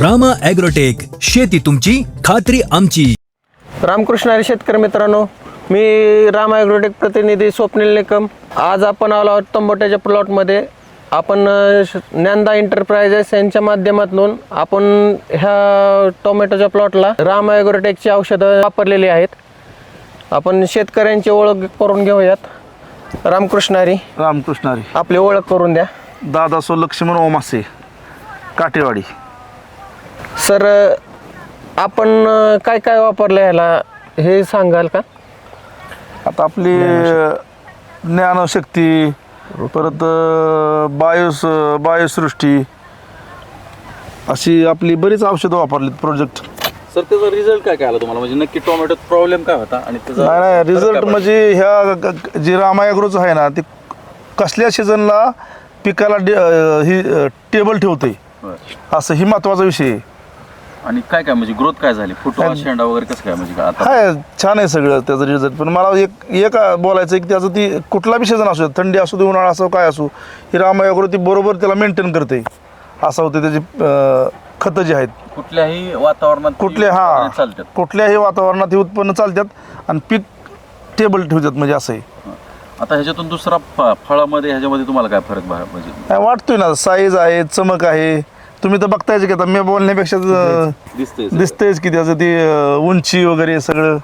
Rama agrotech शेती तुमची खात्री आमची. रामकृष्ण हरी शेतकरी मित्रांनो मी राम ॲग्रोटेक प्रतिनिधी स्वप्नील निकम. आज आपण आलो आहोत तंबोट्याच्या प्लॉटमध्ये. आपण ज्ञानदा एंटरप्राइजेस यांच्या माध्यमातून आपण ह्या टोमॅटोच्या प्लॉटला राम ॲग्रोटेकची औषधं वापरलेली आहेत. आपण शेतकऱ्यांची ओळख करून घेऊयात. रामकृष्ण हरी रामकृष्ण हरी आपली ओळख करून द्या. दादासो लक्ष्मण ओमासे काटेवाडी. अ, आपण काय काय वापरलं ह्याला? हे सांगाल का? आता आपली ज्ञानशक्ती परत बायोस बायोसृष्टी अशी आपली बरीच औषधं वापरलीत प्रोजेक्ट. सर त्याचा रिझल्ट काय काय आला तुम्हाला? म्हणजे नक्की टोमॅटोत प्रॉब्लेम काय होता आणि त्याचा नाही नाही रिझल्ट म्हणजे ह्या जे रामायाग्रोचं आहे ना ते कसल्या सीझनला पिकाला डे- अं, ही टेबल ठेवते? असं ही महत्त्वाचा विषय आहे. आणि काय काय म्हणजे ग्रोथ काय झाली? फुटवा शेंडा वगैरे कसं काय म्हणजे काय आता हाय छान आहे सगळं त्याचं रिझल्ट पण मला एक एक बोलायचं की त्याचं ती कुठला बी सीझन असू दे, थंडी असू दे उन्हाळा असो काय असो ही रामायाग्रो ती बरोबर त्याला मेंटेन करते. असं होते त्याची अं, खतं जी आहेत. कुठल्याही वातावरणात ती कुठले हा चालतात. कुठल्याही वातावरणात हे उत्पन्न चालतात आणि पीक टेबल ठेवतात म्हणजे असं आहे. आता ह्याच्यातून दुसरा फ- फळामध्ये ह्याच्यामध्ये तुम्हाला काय फरक भा- म्हणजे काय वाटतोय ना साईज आहे चमक आहे तुम्ही तर बघतायच की आता मी बोलण्यापेक्षा दिसतंयच की त्याचं ती अं, उंची वगैरे सगळं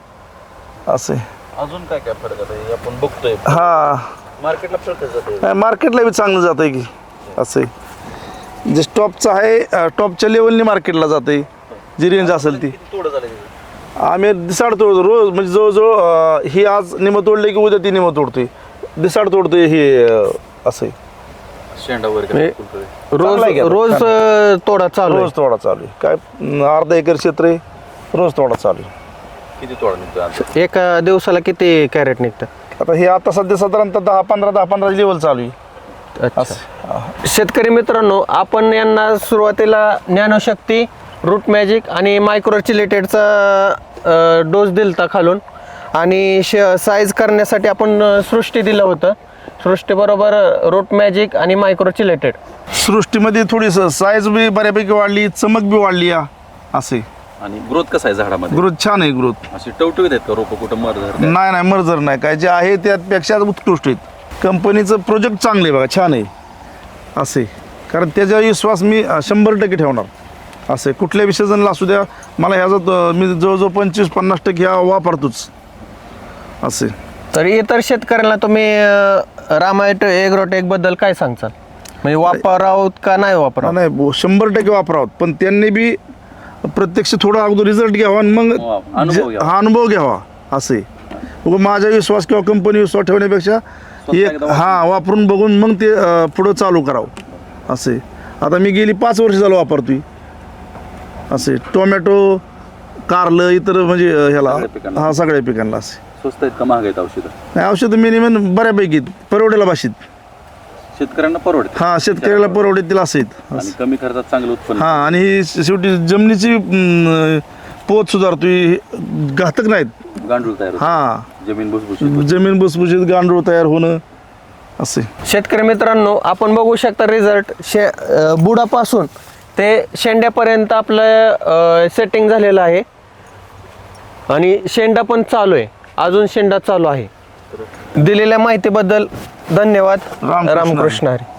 असं आहे. अजून काय काय फरक आता हे आपण बघतोय. हा. मार्केटला फरक जाते नाही, मार्केटला बी चांगलं जात आहे की असं आहे. जे टॉपचं आहे अं, टॉपच्या लेवलनी मार्केटला जात आहे जी रेंज असेल ती. थोडं झालं आम्ही दिसाड तोडतो. रोज म्हणजे जवळजवळ अं, ही आज निम तोडले की उद्या ती निम तोडतोय. दिसाड तोडतोय हे अं, असं आहे. शेंडा वगैरे. रोज चांगला आहे की आता? रोज अ, तोडा चालू आहे. रोज तोडा चालू आहे. काय अं, अर्धा एकर क्षेत्र आहे रोज तोडा चालू आहे. किती तोडा निघतोय आता? एका दिवसाला किती कॅरेट निघतात? आता हे आता सध्या साधारणतः दहा पंधरा दहा पंधरा लेवल चालू आहे. असं. शेतकरी मित्रांनो आपण यांना सुरुवातीला ज्ञानशक्ती रूट मॅजिक आणि मायक्रो चिलेटेडचा डोस दिलता खालून. आणि श साईज करण्यासाठी आपण अ, सृष्टी दिलं होतं. सृष्टीबरोबर रूट मॅजिक आणि मायक्रो चिलेटेड सृष्टीमध्ये थोडी साईज बी बऱ्यापैकी वाढली चमक बी वाढली असे. आणि ग्रोथ कसा आहे झाडामध्ये? ग्रोथ छान आहे ग्रोथ अशी टवटवीत आहेत का रोप कुठं? मर धरतात नाही नाही मर्जर नाही. काय जे आहे त्यापेक्षा उत्कृष्ट आहेत. कंपनीचं प्रोजेक्ट चांगलं आहे बघा छान आहे. असे. कारण त्याच्यावर विश्वास मी अं, शंभर टक्के ठेवणार. असे. कुठल्या विसर्जनला असू द्या मला ह्याचा त- मी जवळजवळ पंचवीस पन्नास टक्के वापरतोच. असे. तर इतर शेतकऱ्यांना तुम्ही रामायट एग्रोटेकबद्दल काय सांगचाल? म्हणजे वापरावत का नाही वापरावं नाही बो- शंभर टक्के वापरावं पण त्यांनी बी प्रत्यक्ष थोडा अगोदर रिझल्ट घ्यावा आणि मग अनुभव जे- घ्यावा. हा अनुभव घ्यावा असे माझा विश्वास किंवा कंपनी विश्वास ठेवण्यापेक्षा एक एकदा हा वापरून. बघून मग ते अं, पुढं चालू करावं. असे आता मी गेली पाच वर्ष झालं वापरतोय. असे टोमॅटो कारलं इतर म्हणजे अं, ह्याला सगळ्या पिकांना. हा सगळ्या पिकांना असे स्वस्त आहेत का महाग आहेत औषधं? नाही औषधं मिनिमम बऱ्यापैकी आहेत. परवडेला भाषेत. शेतकऱ्यांना परवडते हा शेतकऱ्याला परवडेतील असे आहेत. आणि कमी खर्चात चांगलं उत्पन्न. हा आणि ही शेवटी जमिनीची अं, पोत सुधारतोय घातक नाहीत. गांडूळ तयार होतं. हा. जमीन भुसभुशीत जमीन भुसभुशीत गांडूळ तयार होणं असे. शेतकरी मित्रांनो आपण बघू शकता रिझल्ट शे अ, बुडापासून ते शेंड्यापर्यंत आपलं सेटिंग झालेलं आहे. आणि शेंडा पण चालू आहे. अजून शेंडा चालू आहे. दिलेल्या माहितीबद्दल धन्यवाद. रामकृष्ण हरी.